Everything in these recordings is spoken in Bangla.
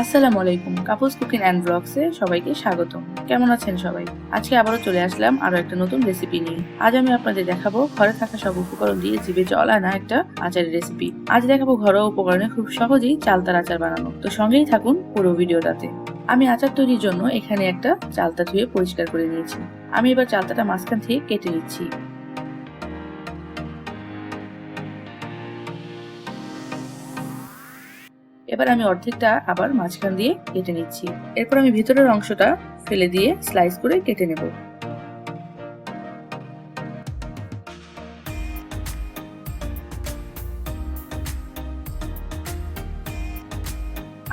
আসসালামু আলাইকুম কাপুস কুকিং অ্যান্ড ব্লগসে সবাইকে স্বাগতম। কেমন আছেন সবাই? আজকে আবারও চলে আসলাম আরও একটা নতুন রেসিপি নিয়ে। আজ আমি আপনাদের দেখাবো ঘরে থাকা সব উপকরণ দিয়ে জিভে জল আনা একটা আচারের রেসিপি আজ দেখাবো ঘরোয়া উপকরণে খুব সহজেই চালতার আচার বানানো। তো সঙ্গেই থাকুন পুরো ভিডিওটাতে। আমি আচার তৈরির জন্য এখানে একটা চালতা ধুয়ে পরিষ্কার করে নিয়েছি। আমি এবার চালতাটা মাঝখান থেকে কেটে নিচ্ছি। এবার আমি অর্ধেকটা আবার মাঝখান দিয়ে কেটে নিচ্ছি। এরপর আমি ভিতরের অংশটা ফেলে দিয়ে স্লাইস করে কেটে নেব।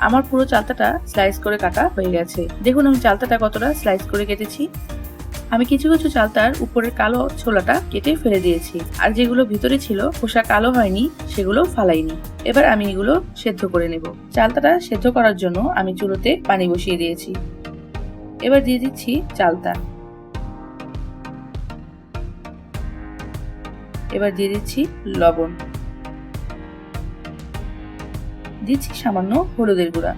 আমার পুরো চালতাটা স্লাইস করে কাটা হয়ে গেছে। দেখুন আমি চালতাটা কতটা স্লাইস করে কেটেছি। আমি কিছু কিছু চালতার উপরের কালো ছোলাটা কেটে ফেলে দিয়েছি। আর যেগুলো ভিতরে ছিল, খোসা কালো হয়নি সেগুলো ফালাইনি। এবার আমি এগুলো সেদ্ধ করে নেব। চালতাটা সেদ্ধ করার জন্য আমি চুলোতে পানি বসিয়ে দিয়েছি। এবার দিয়ে দিচ্ছি চালতা। এবার দিয়ে দিচ্ছি লবণ। দিচ্ছি সামান্য হলুদের গুঁড়া।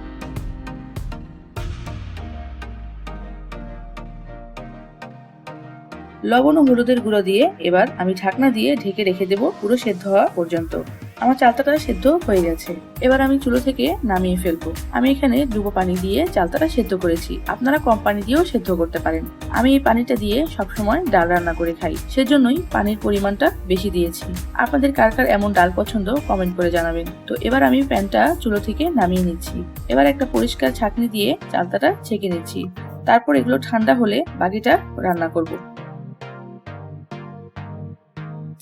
লবণ ও হলুদের গুঁড়ো দিয়ে এবার আমি ঢাকনা দিয়ে ঢেকে রেখে দেব পুরো সেদ্ধ হওয়া পর্যন্ত। আমার চালতাটা সেদ্ধ হয়ে গেছে। এবার আমি চুলো থেকে নামিয়ে ফেলব। আমি এখানে ডুবো পানি দিয়ে চালতাটা সেদ্ধ করেছি। আপনারা কম পানি দিয়েও সেদ্ধ করতে পারেন। আমি এই পানিটা দিয়ে সবসময় ডাল রান্না করে খাই। সেজন্যই পানির পরিমাণটা বেশি দিয়েছি। আপনাদের কার কার এমন ডাল পছন্দ কমেন্ট করে জানাবেন। তো এবার আমি প্যানটা চুলো থেকে নামিয়ে নিচ্ছি। এবার একটা পরিষ্কার ছাঁকনি দিয়ে চালতাটা ছেঁকে নিচ্ছি। তারপর এগুলো ঠান্ডা হলে বাকিটা রান্না করব।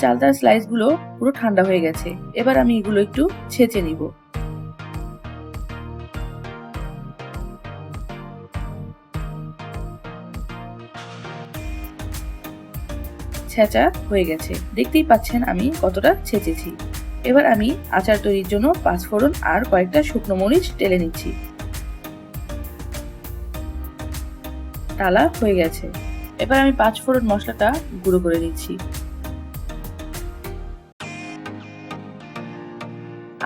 চালতার স্লাইসগুলো পুরো ঠান্ডা হয়ে গেছে। এবার আমি এগুলো একটু ছেঁচে নিব। ছেঁচা হয়ে গেছে। দেখতেই পাচ্ছেন আমি কতটা ছেঁচেছি। এবার আমি আচার তৈরির জন্য পাঁচফোড়ন আর কয়েকটা শুকনো মরিচ টেলে নিচ্ছি। তালা হয়ে গেছে। এবার আমি পাঁচফোড়ন মশলাটা গুঁড়ো করে নিচ্ছি।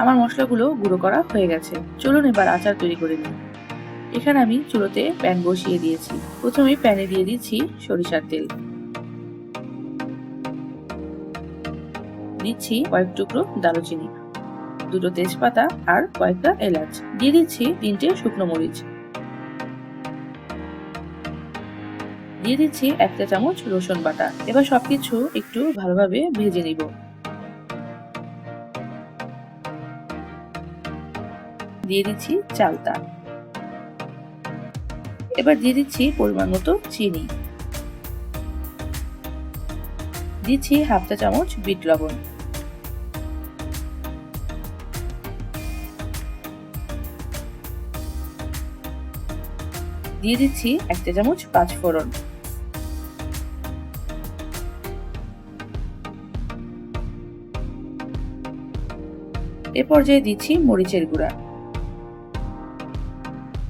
আমার মশলাগুলো গুঁড়ো করা হয়ে গেছে। চলুন এবার আচার তৈরি করে নিই। এখানে আমি চুলোতে প্যান বসিয়ে দিয়েছি। প্রথমে প্যানে দিয়ে দিচ্ছি সরিষার তেল। দিচ্ছি কয়েক টুকরো দারুচিনি, দুটো তেজপাতা আর কয়েকটা এলাচ। দিয়ে দিচ্ছি তিনটে শুকনো মরিচ। দিয়ে দিচ্ছি একটা চামচ রসুন বাটা। এবার সবকিছু একটু ভালোভাবে ভেজে নিব। দিয়ে দিচ্ছি চালতা এবার দিয়ে দিচ্ছি পরিমাণ মতো চিনি। দিচ্ছি হাফ চা চামচ বিট লবণ। দিয়ে দিচ্ছি এক চা চামচ পাঁচ ফোড়ন। এ পর্যায়ে দিচ্ছি মরিচের গুঁড়া।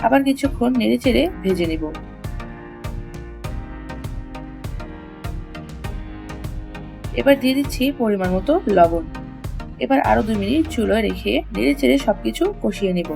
আবার কিছুক্ষণ নেড়ে চেড়ে ভেজে নিব। এবার দিয়ে দিচ্ছি পরিমাণ মতো লবণ। এবার আরও দুই মিনিট চুলোয় রেখে নেড়ে চেড়ে সবকিছু কষিয়ে নিব।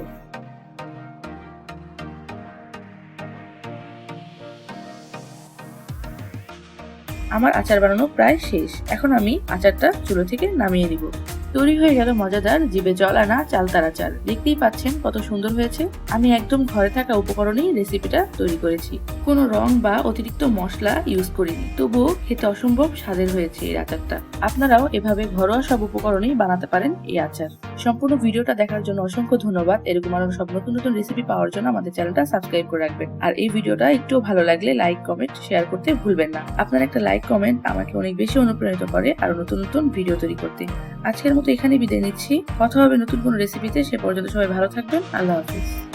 আমার আচার বানানো প্রায় শেষ। এখন আমি আচারটা চুলো থেকে নামিয়ে দিব তৈরি হয়ে গেল মজাদার জিবে জল আনা চালতার চাল দেখতেই পাচ্ছেন কত সুন্দর হয়েছে। আমি একদম ঘরে থাকা উপকরণেই রেসিপিটা তৈরি করেছি। কোনো রং বা অতিরিক্ত মশলা ইউজ করিনি। তবুও খেতে অসম্ভব স্বাদের হয়েছে এই আচারটা। আপনারাও এভাবে ঘরোয়া সব উপকরণেই বানাতে পারেন এই আচার। সম্পূর্ণ ভিডিওটা দেখার জন্য অসংখ্য ধন্যবাদ। এরকম আরও সব নতুন নতুন রেসিপি পাওয়ার জন্য আমাদের চ্যানেলটা সাবস্ক্রাইব করে রাখবেন। আর এই ভিডিওটা একটু ভালো লাগলে লাইক কমেন্ট শেয়ার করতে ভুলবেন না। আপনার একটা লাইক কমেন্ট আমাকে অনেক বেশি অনুপ্রাণিত করে আর নতুন নতুন ভিডিও তৈরি করতে। আজকের মতো এখানে বিদায় নিচ্ছি। কথা হবে নতুন কোন রেসিপিতে সে পর্যন্ত সবাই ভালো থাকবেন। আল্লাহ হাফিজ।